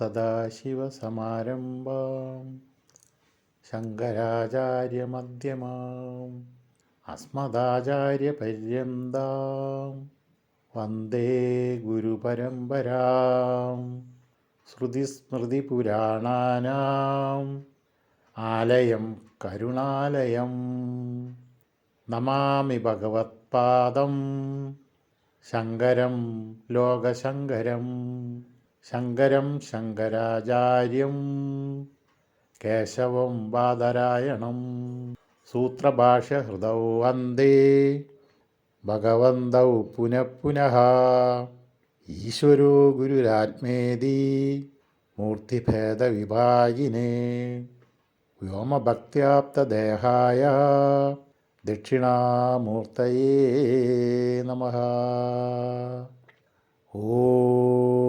സദാശിവസമാരംഭാം. ശങ്കരാചാര്യമധ്യമാം. അസ്മദാചാര്യപര്യന്താം. വന്ദേ ഗുരുപരമ്പരാം. ശ്രുതിസ്മൃതിപുരാണാനാം. ആലയം കരുണാലയം. നമാമി ഭഗവത്പാദം. ശങ്കരം ലോകശങ്കരം. ശങ്കരം ശങ്കരാചാര്യം കേശവം ബാദരായണം സൂത്രഭാഷ്യഹൃദൗ വന്ദേ ഭഗവന്തൗ പുനഃ പുനഃ ഈശ്വരോ ഗുരുരാത്മേതി മൂർത്തിഭേദവിഭാഗിനേ. വ്യോമഭക്തിയാപ്തദേഹായ ദക്ഷിണാമൂർത്തയേ നമ. ഓം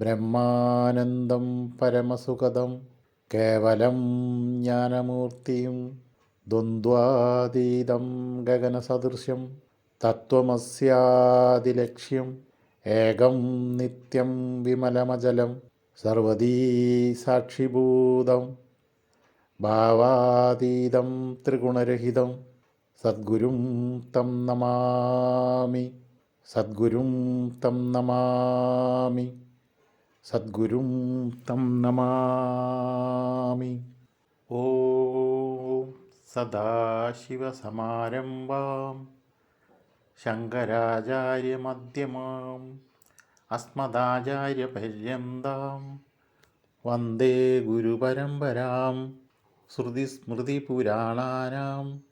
ബ്രഹ്മാനന്ദം പരമസുഖദം കേവലം ജ്ഞാനമൂർത്തിയും ദ്വന്ദ്വാതീതം ഗഗനസദൃശ്യം തത്വമസ്യാദിലക്ഷ്യം ഏകം നിത്യം വിമലമജലം സർവദീ സാക്ഷിഭൂതം ഭാവാതീതം ത്രിഗുണരഹിതം സദ്ഗുരും തം നമാമി. സദ്ഗുരും തം നമാമി. സദ്ഗുരും തം നമാമി. ഓം സദാശിവസമാരംഭാം. ശങ്കരാചാര്യമധ്യമാം. അസ്മദാചാര്യപര്യന്താം. വന്ദേ ഗുരുപരമ്പരാം. ശ്രുതിസ്മൃതിപുരാണാനാം.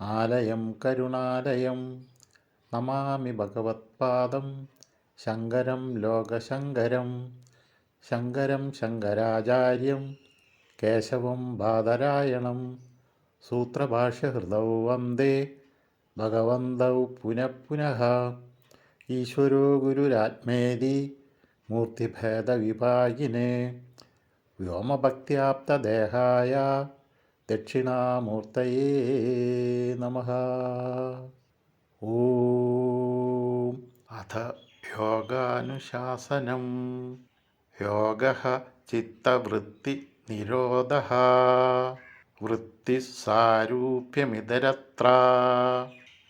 ആലയം കരുണാലയം. നമാമി ഭഗവത്പാദം. ശങ്കരം ലോകശങ്കരം. ശങ്കരം ശങ്കരാചാര്യം കേശവം ബാദരായണം സൂത്രഭാഷ്യഹൃദൗ വന്ദേ ഭഗവന്തൗ പുനഃപുനഃ. പുനഃ ഈശ്വരോ ഗുരുരാത്മേതി മൂർത്തിഭേദവിഭാഗിനേ വ്യോമഭക്തിയാപ്തദേഹായ ദക്ഷിണാമൂർത്തയേ നമ. ഓം. അഥ യോഗാനുശാസനം. യോഗ ചിത്തവൃത്തി നിരോധ. വൃത്തിസാരൂപ്യമിതരത്ര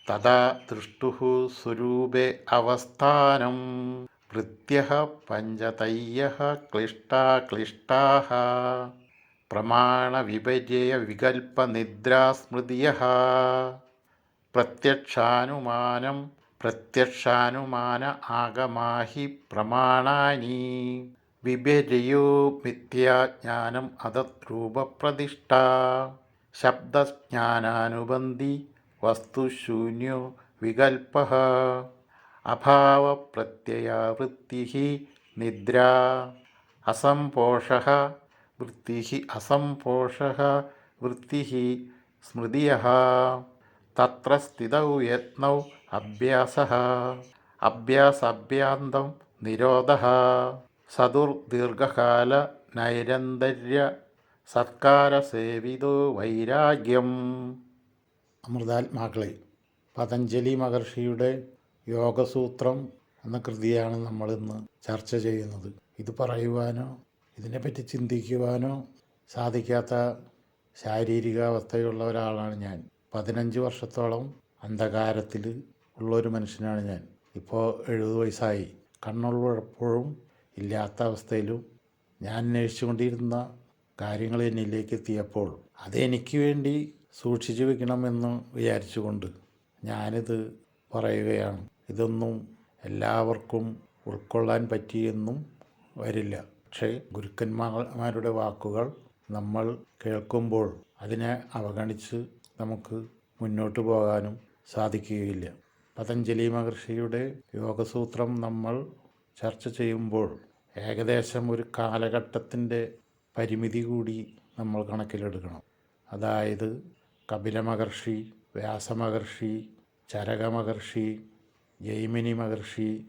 തഥാ ദൃഷ്ടു സ്വരൂപേ അവസ്ഥാനം. വൃത്യ പഞ്ചതയ്യ ക്ലിഷ്ടാ ക്ലിഷ്ടാ. പ്രമാണവിപര്യവികൽപ്പനിദ്രാസ്മൃതിയ പ്രത്യക്ഷാനുമാനം പ്രത്യക്ഷാനുമാന ആഗമാഹി പ്രമാണാനി. വിപര്യോ മിഥ്യാജ്ഞാനം അതദ്രൂപപ്രതിഷ്ഠ ശബ്ദജ്ഞാനാനുബന്ധി വസ്തുശൂന്യോ വികൽപ്പ അഭാവപ്രത്യയവൃത്തി നിദ്ര. അസംപോഷ വൃത്തി അസംപോഷ വൃത്തി സ്മൃതിയ. തത്ര സ്ഥിതൗ യത്നൗ അഭ്യാസ. അഭ്യാസഭ്യാന്തം നിരോധ. സതുർദീർഘകാല നൈരന്തര്യ സത്കാരസേവിതോ വൈരാഗ്യം. അമൃതാത്മാക്കളെ പതഞ്ജലി മഹർഷിയുടെ യോഗസൂത്രം എന്ന കൃതിയാണ് നമ്മളിന്ന് ചർച്ച ചെയ്യുന്നത്. ഇത് പറയുവാനോ ഇതിനെപ്പറ്റി ചിന്തിക്കുവാനോ സാധിക്കാത്ത ശാരീരികാവസ്ഥയുള്ള ഒരാളാണ് ഞാൻ. പതിനഞ്ച് വർഷത്തോളം അന്ധകാരത്തിൽ ഉള്ളൊരു മനുഷ്യനാണ് ഞാൻ. ഇപ്പോൾ എഴുപത് വയസ്സായി. കണ്ണുള്ളപ്പോഴും ഇല്ലാത്ത അവസ്ഥയിലും ഞാൻ അന്വേഷിച്ചുകൊണ്ടിരുന്ന കാര്യങ്ങൾ എന്നിലേക്ക് എത്തിയപ്പോൾ അതെനിക്ക് വേണ്ടി സൂക്ഷിച്ചു വെക്കണമെന്ന് വിചാരിച്ചുകൊണ്ട് ഞാനിത് പറയുകയാണ്. ഇതൊന്നും എല്ലാവർക്കും ഉൾക്കൊള്ളാൻ പറ്റിയെന്നും വരില്ല. പക്ഷേ ഗുരുക്കന്മാരുടെ വാക്കുകൾ നമ്മൾ കേൾക്കുമ്പോൾ അതിനെ അവഗണിച്ച് നമുക്ക് മുന്നോട്ട് പോകാനും സാധിക്കുകയില്ല. പതഞ്ജലി മഹർഷിയുടെ യോഗസൂത്രം നമ്മൾ ചർച്ച ചെയ്യുമ്പോൾ ഏകദേശം ഒരു കാലഘട്ടത്തിന്റെ പരിമിതി കൂടി നമ്മൾ കണക്കിലെടുക്കണം. അതായത് കപില മഹർഷി വ്യാസമഹർഷി ചരകമഹർഷി ജൈമിനി മഹർഷി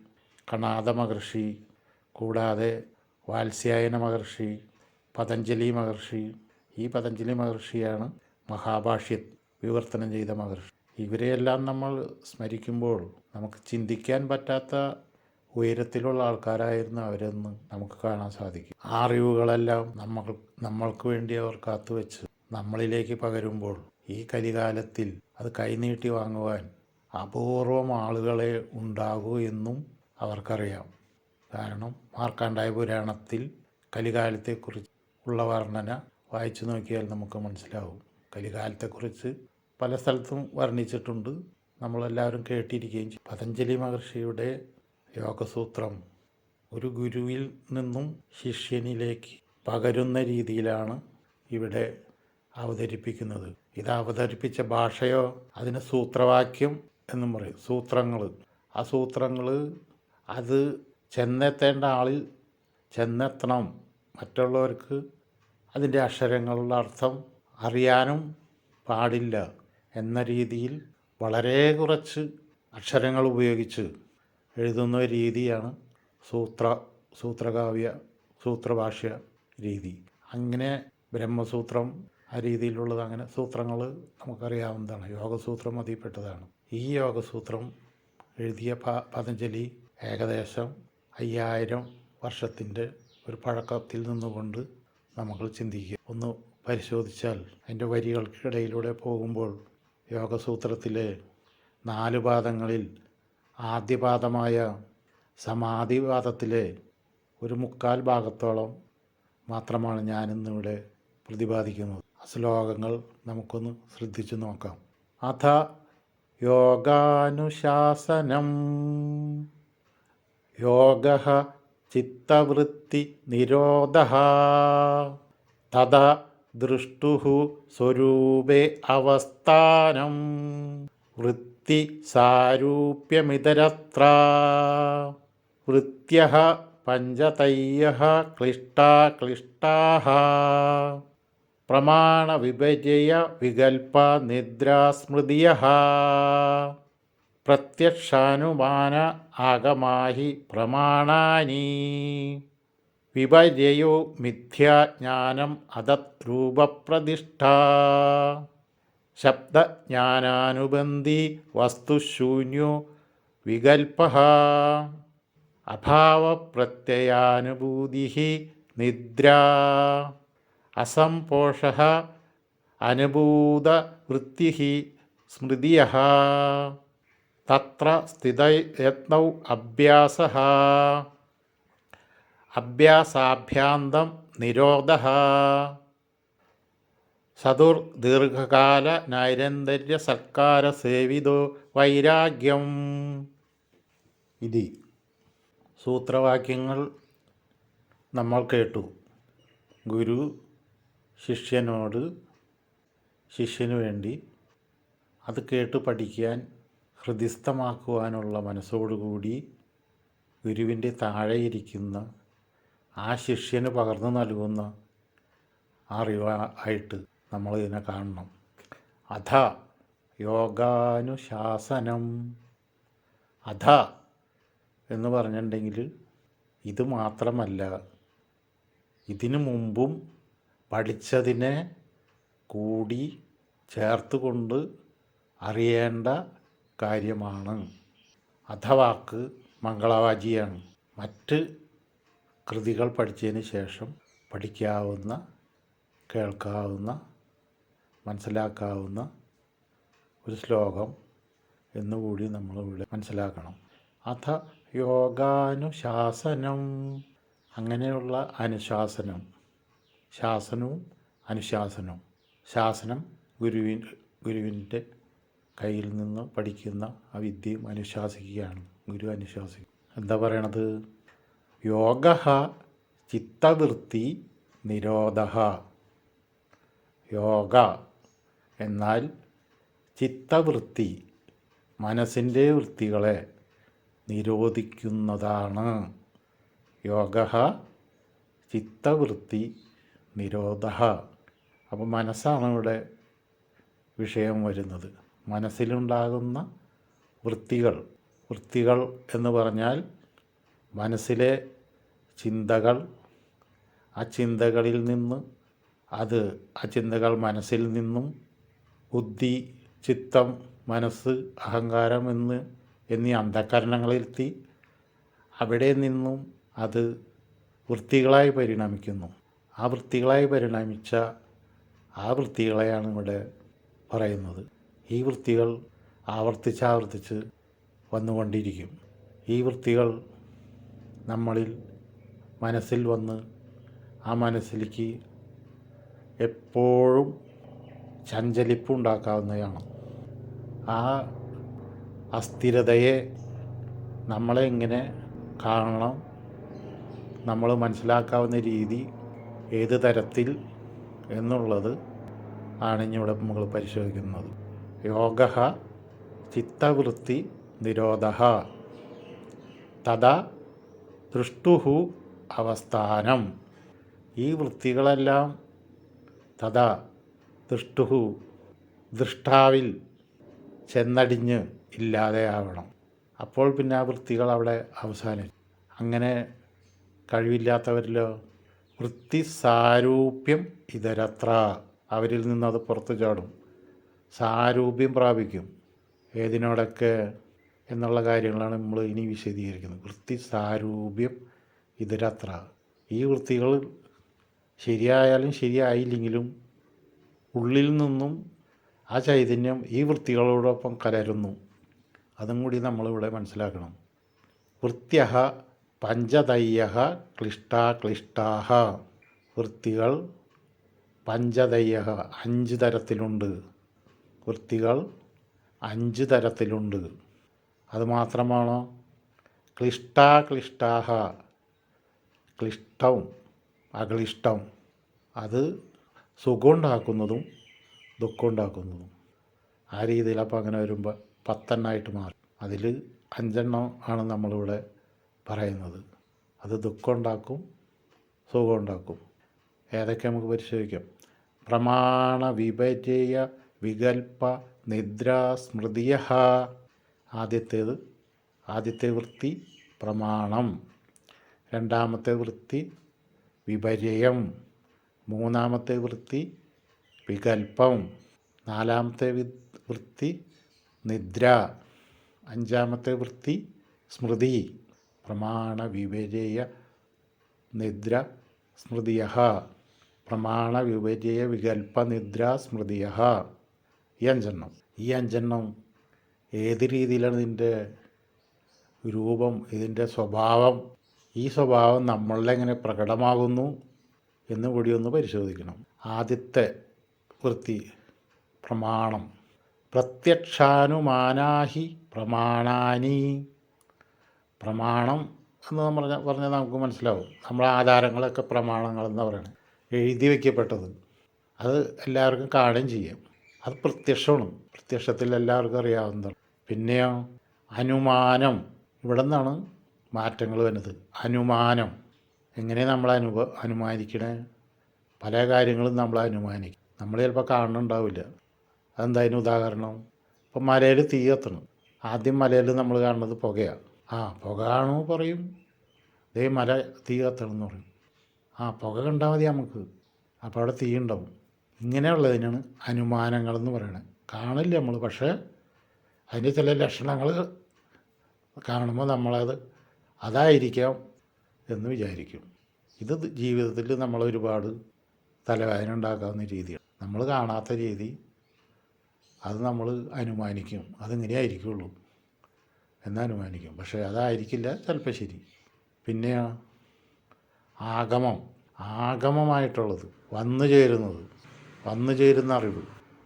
കണാദ മഹർഷി കൂടാതെ വാത്സ്യായന മഹർഷി പതഞ്ജലി മഹർഷി. ഈ പതഞ്ജലി മഹർഷിയാണ് മഹാഭാഷ്യ വിവർത്തനം ചെയ്ത മഹർഷി. ഇവരെയെല്ലാം നമ്മൾ സ്മരിക്കുമ്പോൾ നമുക്ക് ചിന്തിക്കാൻ പറ്റാത്ത ഉയരത്തിലുള്ള ആൾക്കാരായിരുന്നു അവരെന്ന് നമുക്ക് കാണാൻ സാധിക്കും. ആ അറിവുകളെല്ലാം നമ്മൾ നമ്മൾക്ക് വേണ്ടി അവർ കാത്തുവെച്ച് നമ്മളിലേക്ക് പകരുമ്പോൾ ഈ കലികാലത്തിൽ അത് കൈനീട്ടി വാങ്ങുവാൻ അപൂർവം ആളുകളെ ഉണ്ടാകൂ എന്നും അവർക്കറിയാം. കാരണം മാർക്കാണ്ഡായ പുരാണത്തിൽ കലികാലത്തെക്കുറിച്ച് ഉള്ള വർണന വായിച്ചു നോക്കിയാൽ നമുക്ക് മനസ്സിലാവും. കലികാലത്തെക്കുറിച്ച് പല സ്ഥലത്തും വർണിച്ചിട്ടുണ്ട്. നമ്മളെല്ലാവരും കേട്ടിരിക്കുകയും പതഞ്ജലി മഹർഷിയുടെ യോഗസൂത്രം ഒരു ഗുരുവിൽ നിന്നും ശിഷ്യനിലേക്ക് പകരുന്ന രീതിയിലാണ് ഇവിടെ അവതരിപ്പിക്കുന്നത്. ഇത് അവതരിപ്പിച്ച ഭാഷയോ അതിന് സൂത്രവാക്യം എന്നും പറയും. സൂത്രങ്ങൾ ആ സൂത്രങ്ങൾ അത് ചെന്നെത്തേണ്ട ആളിൽ ചെന്നെത്തണം. മറ്റുള്ളവർക്ക് അതിന്റെ അക്ഷരങ്ങളുടെ അർത്ഥം അറിയാനും പാടില്ല എന്ന രീതിയിൽ വളരെ കുറച്ച് അക്ഷരങ്ങൾ ഉപയോഗിച്ച് എഴുതുന്ന രീതിയാണ് സൂത്ര സൂത്രകാവ്യ സൂത്രഭാഷ്യ രീതി. അങ്ങനെ ബ്രഹ്മസൂത്രം ആ രീതിയിലുള്ളത് അങ്ങനെ സൂത്രങ്ങൾ നമുക്കറിയാവുന്നതാണ്. യോഗസൂത്രം അതിൽപ്പെട്ടതാണ്. ഈ യോഗസൂത്രം എഴുതിയ പ പതഞ്ജലി ഏകദേശം അയ്യായിരം വർഷത്തിന്റെ ഒരു പഴക്കത്തിൽ നിന്നുകൊണ്ട് നമ്മൾ ചിന്തിക്കുക ഒന്ന് പരിശോധിച്ചാൽ അതിന്റെ വരികൾക്കിടയിലൂടെ പോകുമ്പോൾ യോഗസൂത്രത്തിലെ നാല് പാദങ്ങളിൽ ആദ്യപാദമായ സമാധിവാദത്തിലെ ഒരു മുക്കാൽ ഭാഗത്തോളം മാത്രമാണ് ഞാനിന്നിവിടെ പ്രതിപാദിക്കുന്നത്. ശ്ലോകങ്ങൾ നമുക്കൊന്ന് ശ്രദ്ധിച്ചു നോക്കാം. അഥ യോഗാനുശാസനം യോഗ ചിത്തവൃത്തി നിരോധ തഥ ദൃഷ്ടു സ്വരൂപേ അവസ്ഥാനം വൃത്തി സാരൂപ്യമിതരത്ര വൃത്യ പഞ്ചതയ്യ ക്ലിഷ്ടാ ക്ലിഷ്ടാ പ്രമാണവിപര്യ വികൽപ്പ നിദ്രാസ്മൃതിയ പ്രത്യക്ഷാനുമാന ആഗമാഹി പ്രമാണാനി. വിപര്യോ മിഥ്യാജ്ഞാനം അതത് രൂപപ്രതിഷ്ഠ ശബ്ദജ്ഞാനാനുബന്ധി വസ്തുശൂന്യോ വികൽപ്പ അഭാവപ്രത്യയാനുഭൂതി നിദ്ര. അസംപോഷ അനുഭൂതവൃത്തി സ്മൃതിയ തത്ര സ്ഥിതയത്നൗ അഭ്യാസ അഭ്യാസാഭ്യാന്തം നിരോധ സതുർ ദീർഘകാല നൈരന്തര്യ സൽക്കാര സേവിതോ വൈരാഗ്യം. ഇതി സൂത്രവാക്യങ്ങൾ നമ്മൾ കേട്ടു. ഗുരു ശിഷ്യനോട് ശിഷ്യനു വേണ്ടി അത് കേട്ട് പഠിക്കാൻ ഹൃദിസ്ഥമാക്കുവാനുള്ള മനസ്സോടുകൂടി ഗുരുവിന്റെ താഴെയിരിക്കുന്ന ആ ശിഷ്യന് പകർന്നു നൽകുന്ന അറിവായിട്ട് നമ്മൾ ഇതിനെ കാണണം. അധ യോഗാനുശാസനം. അധ എന്ന് പറഞ്ഞിട്ടുണ്ടെങ്കിൽ ഇത് മാത്രമല്ല ഇതിനു മുമ്പും പഠിച്ചതിനെ കൂടി ചേർത്തുകൊണ്ട് അറിയേണ്ട കാര്യമാണ്. അഥവാക്ക് മംഗളവാജിയാണ് മറ്റ് കൃതികൾ പഠിച്ചതിന് ശേഷം പഠിക്കാവുന്ന കേൾക്കാവുന്ന മനസ്സിലാക്കാവുന്ന ഒരു ശ്ലോകം എന്നുകൂടി നമ്മളിവിടെ മനസ്സിലാക്കണം. അഥ യോഗാനുശാസനം. അങ്ങനെയുള്ള അനുശാസനം. ശാസനവും അനുശാസനവും. ശാസനം ഗുരുവിൻ ഗുരുവിന്റെ കയ്യിൽ നിന്ന് പഠിക്കുന്ന ആ വിദ്യയും അനുശാസിക്കുകയാണ്. ഗുരു അനുശാസിക്കും. എന്താ പറയണത്? യോഗ ചിത്തവൃത്തി നിരോധ യോഗ എന്നാൽ ചിത്തവൃത്തി മനസ്സിന്റെ വൃത്തികളെ നിരോധിക്കുന്നതാണ്. യോഗ ചിത്തവൃത്തി നിരോധ. അപ്പോൾ മനസ്സാണ് ഇവിടെ വിഷയം വരുന്നത്. മനസ്സിലുണ്ടാകുന്ന വൃത്തികൾ വൃത്തികൾ എന്ന് പറഞ്ഞാൽ മനസ്സിലെ ചിന്തകൾ ആ ചിന്തകളിൽ നിന്ന് അത് ആ ചിന്തകൾ മനസ്സിൽ നിന്നും ബുദ്ധി ചിത്തം മനസ്സ് അഹങ്കാരം എന്ന് എന്നീ അന്ധകരണങ്ങളിലെത്തി അവിടെ നിന്നും അത് വൃത്തികളായി പരിണമിക്കുന്നു. ആ വൃത്തികളായി പരിണമിച്ച ആ വൃത്തികളെയാണ് ഇവിടെ പറയുന്നത്. ഈ വൃത്തികൾ ആവർത്തിച്ചാവർത്തിച്ച് വന്നുകൊണ്ടിരിക്കും. ഈ വൃത്തികൾ നമ്മളിൽ മനസ്സിൽ വന്ന് ആ മനസ്സിലേക്ക് എപ്പോഴും ചഞ്ചലിപ്പ് ഉണ്ടാക്കാവുന്നതാണ് ആ അസ്ഥിരതയെ നമ്മളെ എങ്ങനെ കാണണം? നമ്മൾ മനസ്സിലാക്കാവുന്ന രീതി ഏത് തരത്തിൽ എന്നുള്ളത് ആണ് ഇവിടെ നമ്മൾ പരിശോധിക്കുന്നത്. യോഗ ചിത്തവൃത്തി നിരോധ. തഥാ ദൃഷ്ടുഹു അവസ്ഥാനം. ഈ വൃത്തികളെല്ലാം തഥാ ദൃഷ്ടുഹു ദൃഷ്ടാവിൽ ചെന്നടിഞ്ഞ് ഇല്ലാതെയാവണം അപ്പോൾ പിന്നെ ആ വൃത്തികൾ അവിടെ അവസാനിക്കും. അങ്ങനെ കഴിവില്ലാത്തവരിലോ വൃത്തി സാരൂപ്യം ഇതരത്ര. അവരിൽ നിന്നത് പുറത്തു ചാടും. സാരൂപ്യം പ്രാപിക്കും. ഏതിനോടൊക്കെ എന്നുള്ള കാര്യങ്ങളാണ് നമ്മൾ ഇനി വിശദീകരിക്കുന്നത്. വൃത്തി സാരൂപ്യം ഇതരത്ര. ഈ വൃത്തികൾ ശരിയായാലും ശരിയായില്ലെങ്കിലും ഉള്ളിൽ നിന്നും ആ ചൈതന്യം ഈ വൃത്തികളോടൊപ്പം കലരുന്നു അതും കൂടി നമ്മളിവിടെ മനസ്സിലാക്കണം. വൃത്യ പഞ്ചതയ്യ ക്ലിഷ്ടാക്ലിഷ്ടാഹ വൃത്തികൾ പഞ്ചതയ്യ അഞ്ച് തരത്തിലുണ്ട്. വൃത്തികൾ അഞ്ച് തരത്തിലുണ്ട്. അതുമാത്രമാണോ ക്ലിഷ്ടാക്ലിഷ്ടാഹ ക്ലിഷ്ടം അക്ലിഷ്ടം അത് സുഖമുണ്ടാക്കുന്നതും ദുഃഖമുണ്ടാക്കുന്നതും ആ രീതിയിൽ അപ്പോൾ അങ്ങനെ വരുമ്പോൾ പത്തെണ്ണമായിട്ട് മാറും. അതിൽ അഞ്ചെണ്ണം ആണ് നമ്മളിവിടെ പറയുന്നത്. അത് ദുഃഖമുണ്ടാക്കും സുഖമുണ്ടാക്കും. ഏതൊക്കെ നമുക്ക് പരിശോധിക്കാം? പ്രമാണ വിഭജയ വികൽപ്പ നിദ്ര സ്മൃതിയ ആദ്യത്തേത് ആദ്യത്തെ വൃത്തി പ്രമാണം. രണ്ടാമത്തെ വൃത്തി വിപര്യം മൂന്നാമത്തെ വൃത്തി വികൽപ്പം നാലാമത്തെ വൃത്തി നിദ്ര. അഞ്ചാമത്തെ വൃത്തി സ്മൃതി. പ്രമാണ വിപര്യ നിദ്ര സ്മൃതിയ പ്രമാണ വിപര്യ വികൽപ്പ നിദ്ര സ്മൃതിയ ഈ അഞ്ചെണ്ണം. ഈ അഞ്ചെണ്ണം ഏത് രീതിയിലാണ് ഇതിന്റെ രൂപം ഇതിന്റെ സ്വഭാവം? ഈ സ്വഭാവം നമ്മളിലെങ്ങനെ പ്രകടമാകുന്നു? എന്ന് കൂടി ഒന്ന് പരിശോധിക്കണം. ആദ്യത്തെ വൃത്തി പ്രമാണം. പ്രത്യക്ഷാനുമാനാഹി പ്രമാണാനി. പ്രമാണം എന്ന് നമ്മൾ പറഞ്ഞാൽ നമുക്ക് മനസ്സിലാവും. നമ്മളെ ആധാരങ്ങളൊക്കെ പ്രമാണങ്ങളെന്ന് പറയുന്നത് എഴുതി വയ്ക്കപ്പെട്ടത് അത് എല്ലാവർക്കും കാണുകയും ചെയ്യാം. അത് പ്രത്യക്ഷമാണ്. പ്രത്യക്ഷത്തിൽ എല്ലാവർക്കും അറിയാവുന്നതാണ്. പിന്നെയോ അനുമാനം. ഇവിടെ നിന്നാണ് മാറ്റങ്ങൾ വരുന്നത്. അനുമാനം. എങ്ങനെ നമ്മൾ അനുഭവ അനുമാനിക്കണേ? പല കാര്യങ്ങളും നമ്മൾ അനുമാനിക്കും. നമ്മൾ ചിലപ്പോൾ കാണുന്നുണ്ടാവില്ല അതെന്തായാലും ഉദാഹരണം. ഇപ്പം മലയിൽ തീ കത്തണം. ആദ്യം മലയിൽ നമ്മൾ കാണുന്നത് പുകയാണ് ആ പുക കാണുമോ പറയും ദേ മല തീ കത്തണം എന്ന് പറയും. ആ പുക കണ്ടാൽ മതി നമുക്ക്. അപ്പോൾ അവിടെ തീ ഉണ്ടാവും. ഇങ്ങനെയുള്ളതിനാണ് അനുമാനങ്ങളെന്ന് പറയണത് കാണില്ല നമ്മൾ പക്ഷേ അതിന്റെ ചില ലക്ഷണങ്ങൾ കാണുമ്പോൾ നമ്മളത് അതായിരിക്കാം എന്ന് വിചാരിക്കും. ഇത് ജീവിതത്തിൽ നമ്മൾ ഒരുപാട് തലവേദന ഉണ്ടാക്കാവുന്ന രീതിയാണ്. നമ്മൾ കാണാത്ത രീതി അത് നമ്മൾ അനുമാനിക്കും. അതിങ്ങനെ ആയിരിക്കുള്ളൂ എന്നനുമാനിക്കും പക്ഷേ അതായിരിക്കില്ല ചിലപ്പോൾ ശരി. പിന്നെയോ ആഗമം ആഗമമായിട്ടുള്ളത് വന്നു ചേരുന്നത് വന്നു ചേരുന്ന അറിവ്.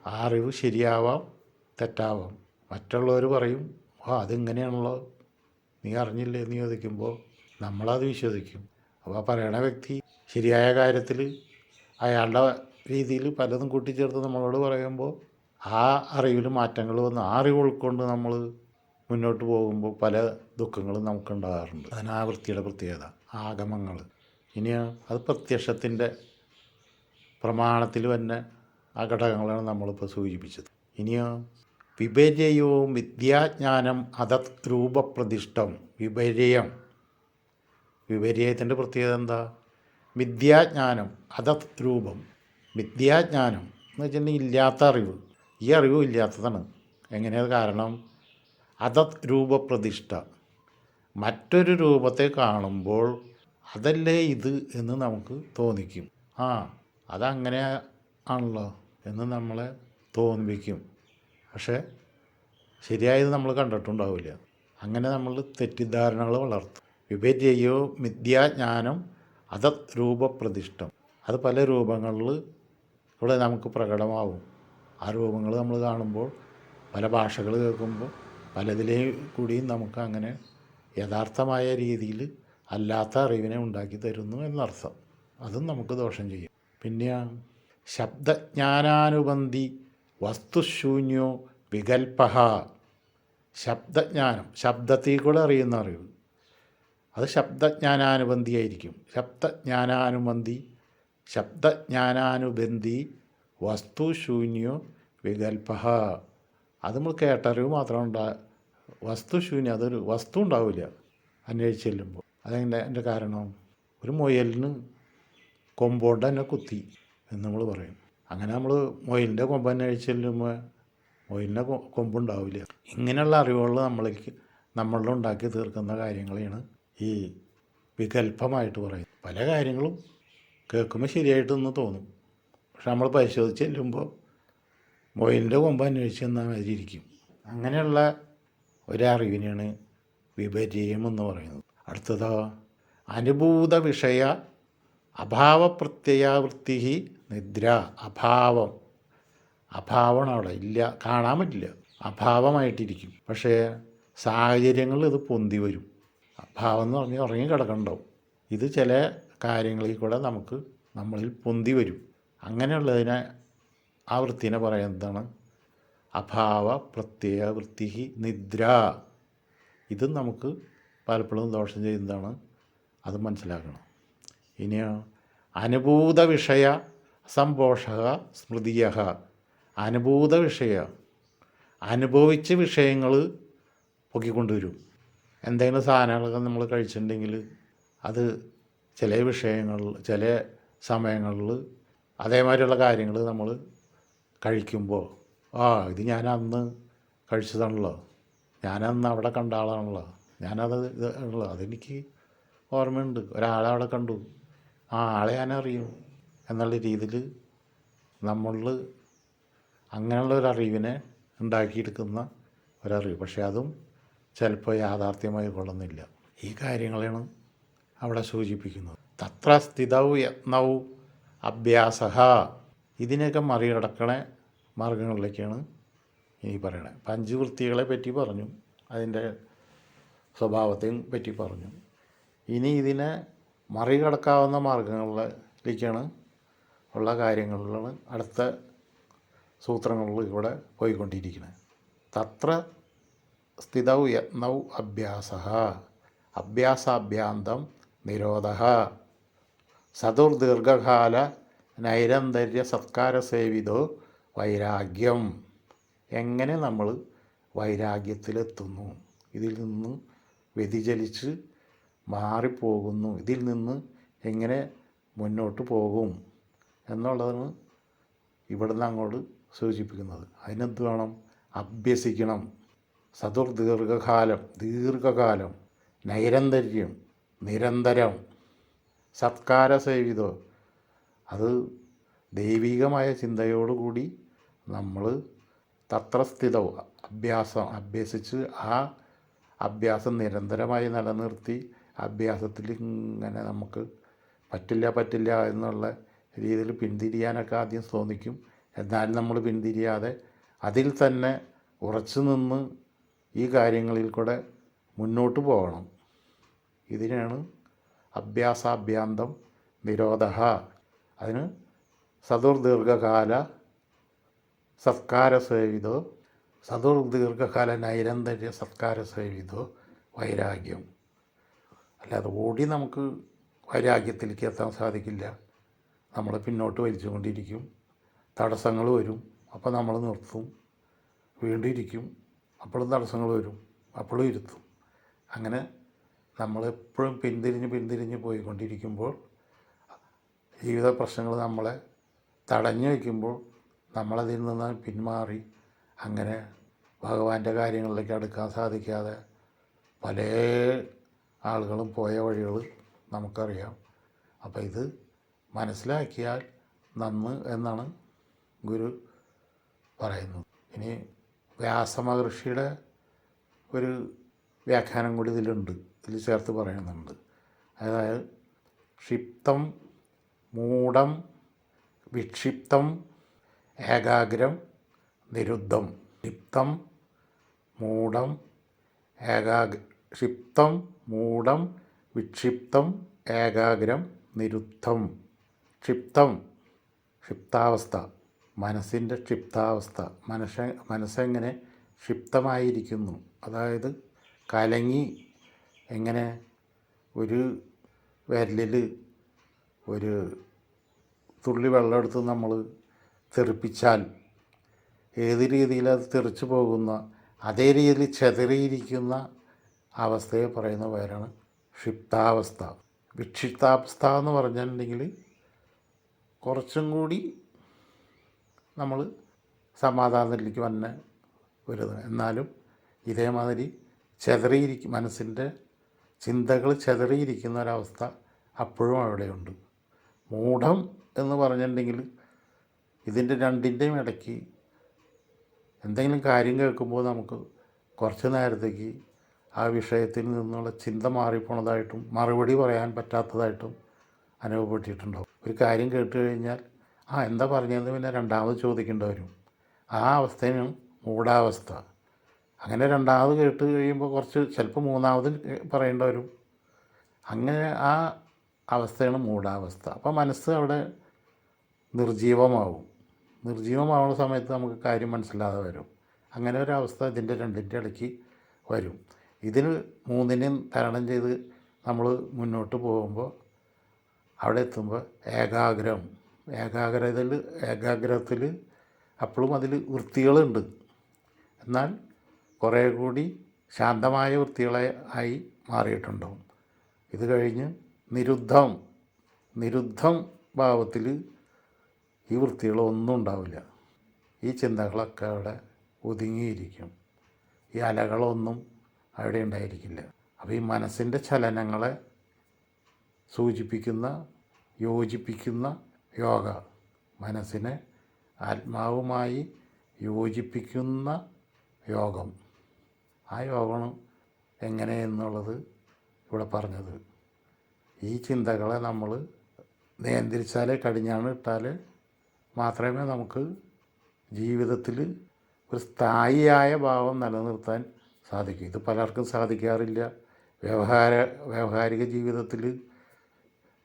ആ അറിവ് ശരിയാവാം തെറ്റാവാം. മറ്റുള്ളവർ പറയും ഓ അതിങ്ങനെയാണല്ലോ. നീ അറിഞ്ഞില്ലേ? എന്ന് ചോദിക്കുമ്പോൾ നമ്മളത് വിശ്വസിക്കും. അപ്പോൾ പറയണ വ്യക്തി ശരിയായ കാര്യത്തിൽ അയാളുടെ രീതിയിൽ പലതും കൂട്ടിച്ചേർത്ത് നമ്മളോട് പറയുമ്പോൾ ആ അറിവിൽ മാറ്റങ്ങൾ വന്ന് ആ അറിവ് ഉൾക്കൊണ്ട് നമ്മൾ മുന്നോട്ട് പോകുമ്പോൾ പല ദുഃഖങ്ങളും നമുക്കുണ്ടാകാറുണ്ട്. അതിന് ആ വൃത്തിയുടെ പ്രത്യേകത ആഗമങ്ങൾ ഇനി അത് പ്രത്യക്ഷത്തിന്റെ പ്രമാണത്തിൽ തന്നെ ആ ഘടകങ്ങളാണ് നമ്മളിപ്പോൾ സൂചിപ്പിച്ചത്. ഇനിയോ വിപര്യവും വിദ്യാജ്ഞാനം അതത് രൂപപ്രതിഷ്ഠം വിപര്യം വിപര്യത്തിന്റെ പ്രത്യേകത എന്താ? വിദ്യാജ്ഞാനം അതത് രൂപം. വിദ്യാജ്ഞാനം എന്ന് വെച്ചിട്ടുണ്ടെങ്കിൽ ഇല്ലാത്ത അറിവ്. ഈ അറിവ് ഇല്ലാത്തതാണ്. എങ്ങനെയത് കാരണം? അതത് രൂപപ്രതിഷ്ഠ. മറ്റൊരു രൂപത്തെ കാണുമ്പോൾ അതല്ലേ ഇത് എന്ന് നമുക്ക് തോന്നിക്കും. ആ അതങ്ങനെ ആണല്ലോ എന്ന് നമ്മളെ തോന്നിപ്പിക്കും. പക്ഷേ ശരിയായത് നമ്മൾ കണ്ടിട്ടുണ്ടാവില്ല. അങ്ങനെ നമ്മൾ തെറ്റിദ്ധാരണകൾ വളർത്തും. വിപര്യോ മിഥ്യാജ്ഞാനം അത രൂപപ്രതിഷ്ഠം അത് പല രൂപങ്ങളിൽ ഇവിടെ നമുക്ക് പ്രകടമാവും. ആ രൂപങ്ങൾ നമ്മൾ കാണുമ്പോൾ പല ഭാഷകൾ കേൾക്കുമ്പോൾ പലതിലേ കൂടിയും നമുക്ക് അങ്ങനെ യഥാർത്ഥമായ രീതിയിൽ അല്ലാത്ത അറിവിനെ ഉണ്ടാക്കി തരുന്നു എന്നർത്ഥം. അതും നമുക്ക് ദോഷം ചെയ്യും. പിന്നെ ശബ്ദജ്ഞാനാനുബന്ധി വസ്തുശൂന്യോ വികൽപ്പ ശബ്ദജ്ഞാനം ശബ്ദത്തിൽ കൂടെ അറിയുന്ന അറിവ്. അത് ശബ്ദജ്ഞാനാനുബന്ധിയായിരിക്കും. ശബ്ദജ്ഞാനാനുബന്ധി ശബ്ദജ്ഞാനാനുബന്ധി വസ്തുശൂന്യോ വികൽപ്പ അത് നമ്മൾ കേട്ടറിവ് മാത്രം ഉണ്ടാ വസ്തുശൂന്യം അതൊരു വസ്തു ഉണ്ടാവില്ല അന്വേഷിച്ച് ചെല്ലുമ്പോൾ. അതെങ്ങനെ എന്റെ കാരണം? ഒരു മുയലിന് കൊമ്പോണ്ട് തന്നെ കുത്തി എന്ന് നമ്മൾ പറയും. അങ്ങനെ നമ്മൾ മുയലിന്റെ കൊമ്പ് അന്വേഷിച്ച് ചെല്ലുമ്പോൾ മുയലിന്റെ കൊമ്പുണ്ടാവില്ല. ഇങ്ങനെയുള്ള അറിവുകൾ നമ്മളേക്ക് നമ്മളിലുണ്ടാക്കി തീർക്കുന്ന കാര്യങ്ങളെയാണ് ഈ വികല്പമായിട്ട് പറയും പല കാര്യങ്ങളും കേൾക്കുമ്പോൾ ശരിയായിട്ടൊന്ന് തോന്നും. പക്ഷെ നമ്മൾ പരിശോധിച്ച് ചെല്ലുമ്പോൾ മൊയിലിന്റെ കൊമ്പ് അന്വേഷിച്ച് എന്നാൽ മാതിരി ഇരിക്കും. അങ്ങനെയുള്ള ഒരറിവിനെയാണ് വിപര്യം എന്ന് പറയുന്നത്. അടുത്തതോ അനുഭൂത വിഷയ അഭാവപ്രത്യയാവൃത്തി നിദ്ര അഭാവം. അഭാവമാണ് അവിടെ. ഇല്ല കാണാൻ പറ്റില്ല. അഭാവമായിട്ടിരിക്കും. പക്ഷേ സാഹചര്യങ്ങളിൽ ഇത് പൊന്തി വരും. അഭാവം എന്ന് പറഞ്ഞ് ഉറങ്ങി ഇത് ചില കാര്യങ്ങളിൽ കൂടെ നമുക്ക് നമ്മളിൽ പൊന്തി വരും. അങ്ങനെയുള്ളതിനെ ആ വൃത്തിനെ പറയുന്നതാണ് അഭാവ പ്രത്യയ വൃത്തി നിദ്ര. ഇതും നമുക്ക് പലപ്പോഴും ദോഷം ചെയ്യുന്നതാണ്. അത് മനസ്സിലാക്കണം. ഇനിയോ അനുഭൂത വിഷയ സംപോഷക സ്മൃതിയ അനുഭൂത വിഷയ. അനുഭവിച്ച വിഷയങ്ങൾ പൊക്കിക്കൊണ്ടുവരും. എന്തെങ്കിലും സാധനങ്ങളൊക്കെ നമ്മൾ കഴിച്ചിട്ടുണ്ടെങ്കിൽ അത് ചില വിഷയങ്ങളിൽ ചില സമയങ്ങളിൽ അതേമാതിരിയുള്ള കാര്യങ്ങൾ നമ്മൾ കഴിക്കുമ്പോൾ ആ ഇത് ഞാൻ അന്ന് കഴിച്ചതാണല്ലോ. ഞാനന്ന് അവിടെ കണ്ട ആളാണല്ലോ. ഞാനത് ഇത് ആണല്ലോ. അതെനിക്ക് ഓർമ്മയുണ്ട്. ഒരാളെ അവിടെ കണ്ടു. ആ ആളെ ഞാൻ അറിയും എന്നുള്ള രീതിയിൽ നമ്മളിൽ അങ്ങനെയുള്ള ഒരു അറിവിനെ ഉണ്ടാക്കിയെടുക്കുന്ന ഒരറിവ്. പക്ഷേ അതും ചിലപ്പോൾ യാഥാർത്ഥ്യമായി കൊള്ളുന്നില്ല. ഈ കാര്യങ്ങളാണ് അവിടെ സൂചിപ്പിക്കുന്നത്. തത്ര സ്ഥിതൗ യത്നൗ അഭ്യാസ. ഇതിനെയൊക്കെ മറികടക്കണ മാർഗങ്ങളിലേക്കാണ് ഇനി പറയണത്. പഞ്ചവൃത്തികളെ പറ്റി പറഞ്ഞു അതിന്റെ സ്വഭാവത്തെയും പറ്റി പറഞ്ഞു. ഇനി ഇതിനെ മറികടക്കാവുന്ന മാർഗങ്ങളിലേക്കാണ് ഉള്ള കാര്യങ്ങളിലാണ് അടുത്ത സൂത്രങ്ങളിൽ ഇവിടെ പോയിക്കൊണ്ടിരിക്കുന്നത്. തത്ര സ്ഥിതൗ യത്നൗ അഭ്യാസ. അഭ്യാസാഭ്യാന്തം നിരോധ. സതുർദീർഘകാല നൈരന്തര്യ സത്കാര സേവിതോ വൈരാഗ്യം. എങ്ങനെ നമ്മൾ വൈരാഗ്യത്തിലെത്തുന്നു? ഇതിൽ നിന്ന് വ്യതിചലിച്ച് മാറിപ്പോകുന്നു. ഇതിൽ നിന്ന് എങ്ങനെ മുന്നോട്ട് പോകും? എന്നുള്ളതാണ് ഇവിടുന്ന് അങ്ങോട്ട് സൂചിപ്പിക്കുന്നത്. അതിനെന്ത് വേണം? അഭ്യസിക്കണം. സതുർ ദീർഘകാലം ദീർഘകാലം നൈരന്തര്യം നിരന്തരം സത്കാര സേവിതോ അത് ദൈവികമായ ചിന്തയോടുകൂടി നമ്മൾ തത്രസ്ഥിതവും അഭ്യാസം അഭ്യസിച്ച് ആ അഭ്യാസം നിരന്തരമായി നിലനിർത്തി അഭ്യാസത്തിൽ ഇങ്ങനെ നമുക്ക് പറ്റില്ല പറ്റില്ല എന്നുള്ള രീതിയിൽ പിന്തിരിയാനൊക്കെ ആദ്യം തോന്നിക്കും എന്നാലും നമ്മൾ പിന്തിരിയാതെ അതിൽ തന്നെ ഉറച്ചു നിന്ന് ഈ കാര്യങ്ങളിൽ കൂടെ മുന്നോട്ട് പോകണം. ഇതിനാണ് അഭ്യാസാഭ്യാന്തം നിരോധ അതിന് സതുർദീർഘകാല സത്കാര സേവിതോ സതുർദീർഘകാല നൈരന്തര്യ സത്കാര സേവിതോ വൈരാഗ്യം. അല്ലാതെ ഓടി നമുക്ക് വൈരാഗ്യത്തിലേക്ക് എത്താൻ സാധിക്കില്ല. നമ്മൾ പിന്നോട്ട് വലിച്ചുകൊണ്ടിരിക്കും. തടസ്സങ്ങൾ വരും. അപ്പോൾ നമ്മൾ നിർത്തും. വീണ്ടും ഇരിക്കും അപ്പോഴും തടസ്സങ്ങൾ വരും. അപ്പോഴും ഇരുത്തും. അങ്ങനെ നമ്മളെപ്പോഴും പിന്തിരിഞ്ഞ് പിന്തിരിഞ്ഞ് പോയിക്കൊണ്ടിരിക്കുമ്പോൾ ജീവിത പ്രശ്നങ്ങൾ നമ്മളെ തടഞ്ഞു വയ്ക്കുമ്പോൾ നമ്മളതിൽ നിന്ന് പിന്മാറി അങ്ങനെ ഭഗവാന്റെ കാര്യങ്ങളിലേക്ക് അടുക്കാൻ സാധിക്കാതെ പല ആളുകളും പോയ വഴികൾ നമുക്കറിയാം. അപ്പോൾ ഇത് മനസ്സിലാക്കിയാൽ നന്ന് എന്നാണ് ഗുരു പറയുന്നത്. ഇനി വ്യാസമഹർഷിയുടെ ഒരു വ്യാഖ്യാനം കൂടി ഇതിലുണ്ട്. ഇതിൽ ചേർത്ത് പറയുന്നുണ്ട്. അതായത് ക്ഷിപ്തം മൂഢം വിക്ഷിപ്തം ഏകാഗ്രം നിരുദ്ധം. ക്ഷിപ്തം മൂഢം ഏകാഗ്ര ക്ഷിപ്തം മൂഢം വിക്ഷിപ്തം ഏകാഗ്രം നിരുദ്ധം. ക്ഷിപ്തം ക്ഷിപ്താവസ്ഥ. മനസ്സിന്റെ ക്ഷിപ്താവസ്ഥ. മനസ്സ മനസ്സെങ്ങനെ ക്ഷിപ്തമായിരിക്കുന്നു. അതായത് കലങ്ങി എങ്ങനെ ഒരു വിരലിൽ ഒരു തുള്ളി വെള്ളമെടുത്ത് നമ്മൾ തെറിപ്പിച്ചാൽ ഏത് രീതിയിൽ അത് തെറിച്ചു പോകുന്ന അതേ രീതിയിൽ ചെതറിയിരിക്കുന്ന അവസ്ഥയെ പറയുന്ന പേരാണ് ക്ഷിപ്താവസ്ഥ. വിക്ഷിപ്താവസ്ഥ എന്ന് പറഞ്ഞിട്ടുണ്ടെങ്കിൽ കുറച്ചും കൂടി നമ്മൾ സമാധാനത്തിലേക്ക് തന്നെ വരുന്നത് എന്നാലും ഇതേമാതിരി ചെതറിയിരിക്കും മനസ്സിന്റെ ചിന്തകൾ ചെതറിയിരിക്കുന്ന ഒരവസ്ഥ അപ്പോഴും അവിടെയുണ്ട്. മൂഢം എന്ന് പറഞ്ഞിട്ടുണ്ടെങ്കിൽ ഇതിന്റെ രണ്ടിന്റെയും ഇടയ്ക്ക് എന്തെങ്കിലും കാര്യം കേൾക്കുമ്പോൾ നമുക്ക് കുറച്ച് നേരത്തേക്ക് ആ വിഷയത്തിൽ നിന്നുള്ള ചിന്ത മാറിപ്പോണതായിട്ടും മറുപടി പറയാൻ പറ്റാത്തതായിട്ടും അനുഭവപ്പെട്ടിട്ടുണ്ടാവും. ഒരു കാര്യം കേട്ട് കഴിഞ്ഞാൽ ആ എന്താ പറഞ്ഞതെന്ന് പിന്നെ രണ്ടാമത് ചോദിക്കേണ്ടി വരും. ആ അവസ്ഥയാണ് മൂടാവസ്ഥ. അങ്ങനെ രണ്ടാമത് കേട്ട് കഴിയുമ്പോൾ കുറച്ച് ചിലപ്പോൾ മൂന്നാമത് പറയേണ്ടി വരും. അങ്ങനെ ആ അവസ്ഥയാണ് മൂടാവസ്ഥ. അപ്പോൾ മനസ്സ് അവിടെ നിർജീവമാവും. നിർജീവമാവുന്ന സമയത്ത് നമുക്ക് കാര്യം മനസ്സിലാതെ വരും. അങ്ങനെ ഒരു അവസ്ഥ ഇതിന്റെ രണ്ടിന്റെ ഇടയ്ക്ക് വരും. ഇതിന് മൂന്നിനെയും തരണം ചെയ്ത് നമ്മൾ മുന്നോട്ട് പോകുമ്പോൾ അവിടെ എത്തുമ്പോൾ ഏകാഗ്രം ഏകാഗ്രതയിൽ ഏകാഗ്രത്തിൽ അപ്പോഴും അതിൽ വൃത്തികളുണ്ട്. എന്നാൽ കുറേ കൂടി ശാന്തമായ വൃത്തികളെ ആയി മാറിയിട്ടുണ്ടാവും. ഇത് കഴിഞ്ഞ് നിരുദ്ധം നിരുദ്ധം ഭാവത്തിൽ ഈ വൃത്തികളൊന്നും ഉണ്ടാവില്ല. ഈ ചിന്തകളൊക്കെ അവിടെ ഒതുങ്ങിയിരിക്കും. ഈ അലകളൊന്നും അവിടെ ഉണ്ടായിരിക്കില്ല. അപ്പോൾ ഈ മനസ്സിന്റെ ചലനങ്ങളെ സൂചിപ്പിക്കുന്ന യോജിപ്പിക്കുന്ന യോഗ മനസ്സിനെ ആത്മാവുമായി യോജിപ്പിക്കുന്ന യോഗം. ആ യോഗം എങ്ങനെയെന്നുള്ളത് ഇവിടെ പറഞ്ഞത്. ഈ ചിന്തകളെ നമ്മൾ നിയന്ത്രിച്ചാൽ കടിഞ്ഞാണ് ഇട്ടാൽ മാത്രമേ നമുക്ക് ജീവിതത്തിൽ ഒരു സ്ഥായിയായ ഭാവം നിലനിർത്താൻ സാധിക്കും. ഇത് പലർക്കും സാധിക്കാറില്ല. വ്യവഹാര വ്യാവഹാരിക ജീവിതത്തിൽ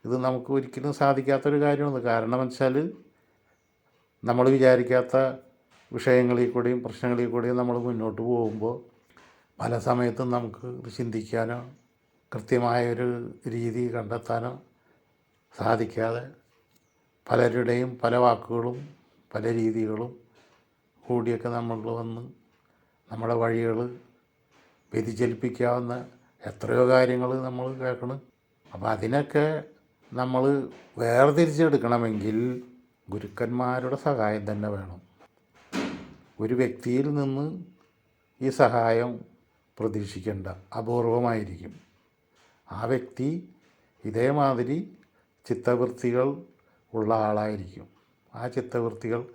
ഇത് നമുക്ക് ഒരിക്കലും സാധിക്കാത്തൊരു കാര്യമാണ്. കാരണം വെച്ചാൽ നമ്മൾ വിചാരിക്കാത്ത വിഷയങ്ങളിൽ കൂടിയും പ്രശ്നങ്ങളിൽ കൂടിയും നമ്മൾ മുന്നോട്ട് പോകുമ്പോൾ പല സമയത്തും നമുക്ക് ചിന്തിക്കാനോ കൃത്യമായൊരു രീതി കണ്ടെത്താനോ സാധിക്കാതെ പലരുടെയും പല വാക്കുകളും പല രീതികളും കൂടിയൊക്കെ നമ്മൾ വന്ന് നമ്മുടെ വഴികൾ വ്യതിചലിപ്പിക്കാവുന്ന എത്രയോ കാര്യങ്ങൾ നമ്മൾ കേൾക്കണം. അപ്പോൾ അതിനൊക്കെ നമ്മൾ വേർതിരിച്ചെടുക്കണമെങ്കിൽ ഗുരുക്കന്മാരുടെ സഹായം തന്നെ വേണം. ഒരു വ്യക്തിയിൽ നിന്ന് ഈ സഹായം പ്രതീക്ഷിക്കേണ്ട അപൂർവമായിരിക്കും. ആ വ്യക്തി ഇതേമാതിരി ചിത്തവൃത്തികൾ ഉള്ള ആളായിരിക്കും. ആ ചിത്തവൃത്തികൾ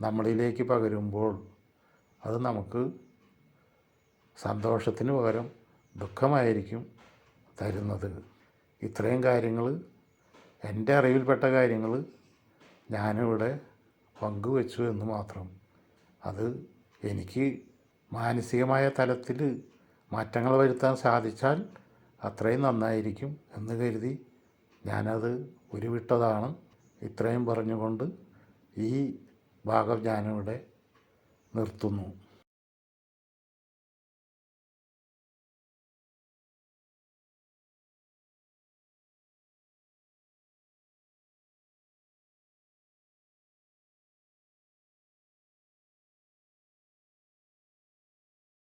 നമ്മളിലേക്ക് പകരുമ്പോൾ അത് നമുക്ക് സന്തോഷത്തിന് പകരം ദുഃഖമായിരിക്കും തരുന്നത്. ഇത്രയും കാര്യങ്ങൾ എന്റെ അറിവിൽപ്പെട്ട കാര്യങ്ങൾ ഞാനിവിടെ പങ്കുവച്ചു എന്ന് മാത്രം. അത് എനിക്ക് മാനസികമായ തലത്തിൽ മാറ്റങ്ങൾ വരുത്താൻ സാധിച്ചാൽ അത്രയും നന്നായിരിക്കും എന്ന് കരുതി ഞാനത് ഉരുവിട്ടതാണ്. ഇത്രയും പറഞ്ഞുകൊണ്ട് ഈ ഭാഗം ഞാനിവിടെ നിർത്തുന്നു.